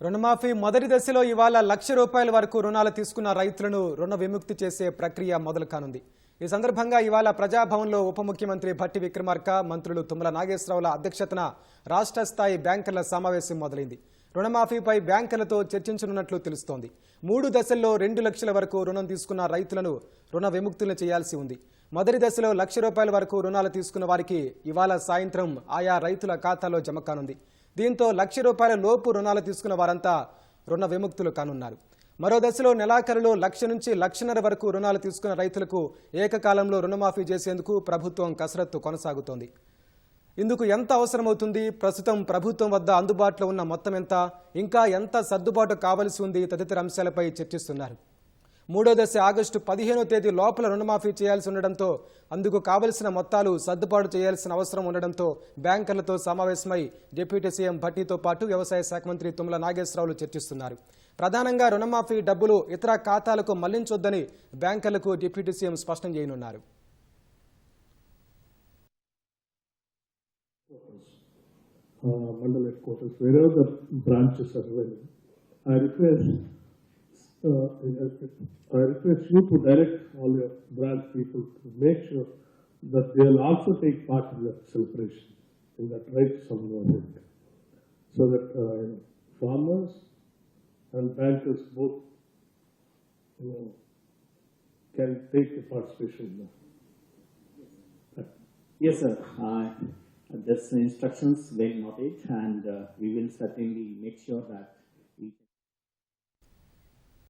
రుణమాఫీ మొదటి దశలో ఇవాళ లక్ష రూపాయల వరకు రుణాలు తీసుకున్న రైతులను రుణ విముక్తి చేసే ప్రక్రియ మొదలు కానుంది. ఈ సందర్భంగా ఇవాళ ప్రజాభవన్లో ఉప ముఖ్యమంత్రి భట్టి విక్రమార్క మంత్రులు తుమ్మల నాగేశ్వరరావుల అధ్యక్షతన రాష్ట్ర స్థాయి బ్యాంకర్ల సమావేశం మొదలైంది. రుణమాఫీపై బ్యాంకర్లతో చర్చించనున్నట్లు తెలుస్తోంది. మూడు దశల్లో రెండు లక్షల వరకు రుణం తీసుకున్న రైతులను రుణ విముక్తులు చేయాల్సి ఉంది. మొదటి దశలో లక్ష రూపాయల వరకు రుణాలు తీసుకున్న వారికి ఇవాళ సాయంత్రం ఆయా రైతుల ఖాతాలో జమ కానుంది. దీంతో లక్ష రూపాయల లోపు రుణాలు తీసుకున్న వారంతా రుణ విముక్తులు కానున్నారు. మరో దశలో నెలాఖరులో లక్ష నుంచి లక్షన్నర వరకు రుణాలు తీసుకున్న రైతులకు ఏకకాలంలో రుణమాఫీ చేసేందుకు ప్రభుత్వం కసరత్తు కొనసాగుతోంది. ఇందుకు ఎంత అవసరమవుతుంది? ప్రస్తుతం ప్రభుత్వం వద్ద అందుబాటులో ఉన్న మొత్తం ఎంత? ఇంకా ఎంత సర్దుబాటు కావలసి ఉంది? తదితర అంశాలపై చర్చిస్తున్నారు. మూడో దశ ఆగస్టు పదిహేనో తేదీ లోపల రుణమాఫీ చేయాల్సి ఉండడంతో అందుకు కావలసిన మొత్తాలు సర్దుబాటు చేయాల్సిన అవసరం ఉండడంతో బ్యాంకర్లతో సమావేశమై డిప్యూటీ సీఎం భట్టీతో పాటు వ్యవసాయ శాఖ మంత్రి తుమ్మల నాగేశ్వరరావులు చర్చిస్తున్నారు. ప్రధానంగా రుణమాఫీ డబ్బులు ఇతర ఖాతాలకు మళ్ళించొద్దని బ్యాంకర్లకు డిప్యూటీ సీఎం స్పష్టం చేయనున్నారు. మండల హెడ్ క్వార్టర్స్ వేరే the branches are uh, I request you to direct all your branch people to make sure that they will also take part in that celebration, in that right some So that, uh, farmers and bankers both, you know, can take the participation. Yes, sir. Uh, This instructions well noted and uh, we will certainly make sure that